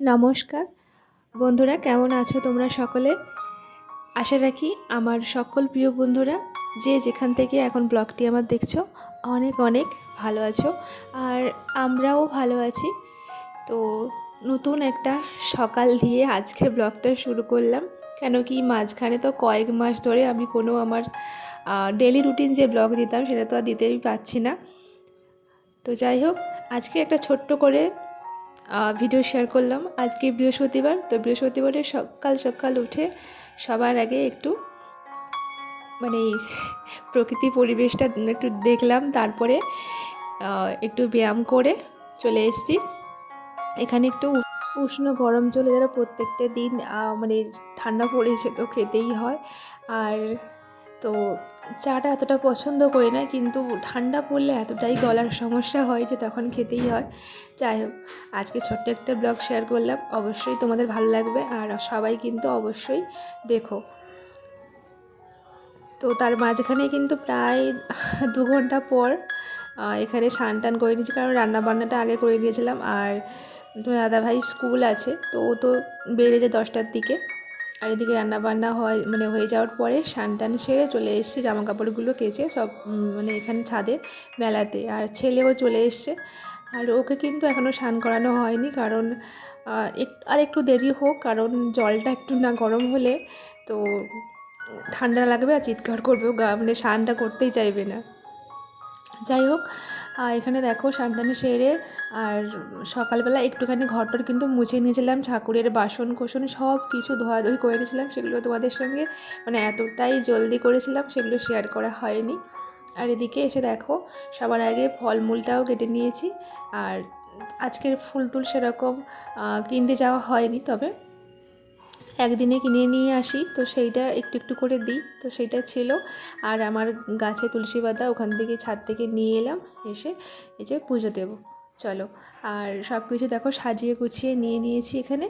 নমস্কার। বন্ধুরা, কেমন আছো তোমরা সকলে? আশা রাখি আমার সকল প্রিয় বন্ধুরা যে যেখান থেকে এখন ব্লগটি আমার দেখছ, অনেক অনেক ভালো আছো। আর আমরাও ভালো আছি। তো নতুন একটা সকাল দিয়ে আজকে ব্লগটা শুরু করলাম। কেন কি মাঝখানে তো কয়েক মাস ধরে আমি কোনো আমার ডেলি রুটিন যে ব্লগ দিতাম, সেটা তো আর দিতেই পারছি না। তো যাই হোক, আজকে একটা ছোট্ট করে ভিডিও শেয়ার করলাম। আজকে বৃহস্পতিবার, তো বৃহস্পতিবারে সকাল সকাল উঠে সবার আগে একটু মানে প্রকৃতি পরিবেশটা একটু দেখলাম, তারপরে একটু ব্যায়াম করে চলে এসেছি। এখানে একটু উষ্ণ গরম চলে যারা প্রত্যেকটা দিন মানে ঠান্ডা পড়েছে তো খেতেই হয়। আর তো চাটা এতটা পছন্দ করি না, কিন্তু ঠান্ডা পড়লে এতটাই গলার সমস্যা হয় যে তখন খেতেই হয়। যাই হোক, আজকে ছোট্ট একটা ব্লগ শেয়ার করলাম। অবশ্যই তোমাদের ভালো লাগবে আর সবাই কিন্তু অবশ্যই দেখো। তো তার মাঝখানে কিন্তু প্রায় দু ঘণ্টা পর এখানে স্নান টান করে নিয়েছি, কারণ রান্নাবান্নাটা আগে করে নিয়েছিলাম। আর তোমার দাদাভাই স্কুল আছে, তো ও তো বেড়ে যায় দশটার দিকে। আর এদিকে রান্নাবান্না হয় মানে হয়ে যাওয়ার পরে স্নান টান সেরে চলে এসছে জামা কাপড়গুলো কেচে সব মানে এখানে ছাদে মেলাতে। আর ছেলেও চলে এসছে। আর ওকে কিন্তু এখনও স্নান করানো হয়নি কারণ আর একটু দেরি হোক কারণ জলটা একটু না গরম হলে তো ঠান্ডা লাগবে আর চিৎকার করবে। মানে স্নানটা করতেই চাইবে না। যাই হোক এখানে দেখো সান্তানি সেরে আর সকালবেলা একটুখানি ঘরটর কিন্তু মুছে নিয়েছিলাম, ঠাকুরের বাসন কোসন সব কিছু ধোয়াধুয়ি করে নিয়েছিলাম, সেগুলো তোমাদের সঙ্গে মানে এতটাই জলদি করেছিলাম, সেগুলো শেয়ার করা হয়নি। আর এদিকে এসে দেখো, সবার আগে ফলমূলটাও কেটে নিয়েছি, আর আজকের ফুল টুল সেরকম কিনতে যাওয়া হয়নি, তবে একদিনে কিনে নিয়ে আসি। তো সেইটা একটু একটু করে দিই। তো সেইটা ছিল। আর আমার গাছে তুলসী পাতা ওখান থেকে ছাদ থেকে নিয়ে এলাম। এসে এই যে পুজো দেব। চলো। আর সব কিছু দেখো, সাজিয়ে গুছিয়ে নিয়ে নিয়েছি এখানে।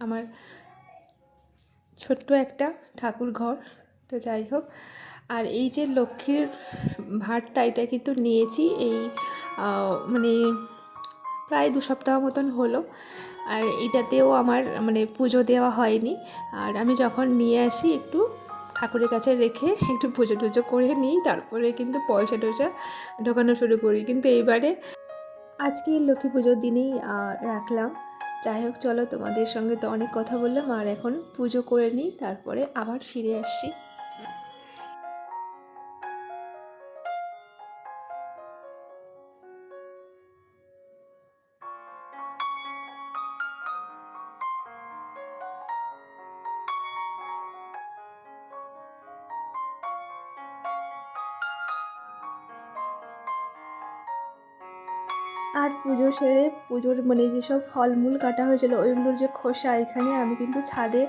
আমার ছোট্ট একটা ঠাকুর ঘর। তো যাই হোক। আর এই যে লক্ষ্মীর ভাতটা এটা কিন্তু নিয়েছি। এই মানে প্রায় দু সপ্তাহ মতন হলো। আর এটাতেও আমার মানে পুজো দেওয়া হয়নি। আর আমি যখন নিয়ে আসি একটু ঠাকুরের কাছে রেখে একটু পুজো টুজো করে নিই, তারপরে কিন্তু পয়সা টয়সা ঢোকানো শুরু করি। কিন্তু এইবারে আজকে লক্ষ্মী পুজোর দিনেই রাখলাম। যাই হোক, চলো তোমাদের সঙ্গে তো অনেক কথা বললাম। আর এখন পুজো করে নিই, তারপরে আবার ফিরে আসছি আর পুজো সেরে পুজোর মানে যেসব ফলমূল কাটা হয়েছিল ওইগুলোর যে খোসা, এখানে আমি কিন্তু ছাদে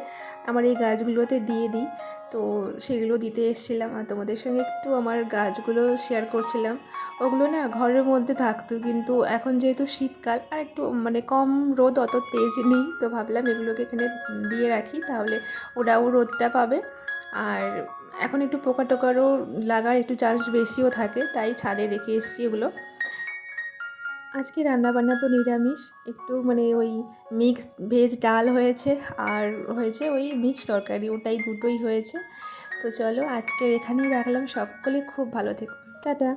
আমার এই গাছগুলোতে দিয়ে দিই। তো সেগুলো দিতে এসেছিলাম আর তোমাদের সঙ্গে একটু আমার গাছগুলো শেয়ার করছিলাম। ওগুলো না ঘরের মধ্যে থাকতো কিন্তু এখন যেহেতু শীতকাল আর একটু মানে কম রোদ, অত তেজ নেই, তো ভাবলাম এগুলোকে এখানে দিয়ে রাখি, তাহলে ওরাও রোদটা পাবে। আর এখন একটু পোকা টোকারও লাগার একটু চান্স বেশিও থাকে, তাই ছাদে রেখে এসেছি এগুলো। আজকে রান্নাবান্না তো নিরামিষ, একটু মানে ওই মিক্স ভেজ ডাল হয়েছে আর হয়েছে ওই মিক্স তরকারি, ওটাই দুটোই হয়েছে। তো চলো আজকের এখানেই রাখলাম, সকলে খুব ভালো থেকো। টাটা।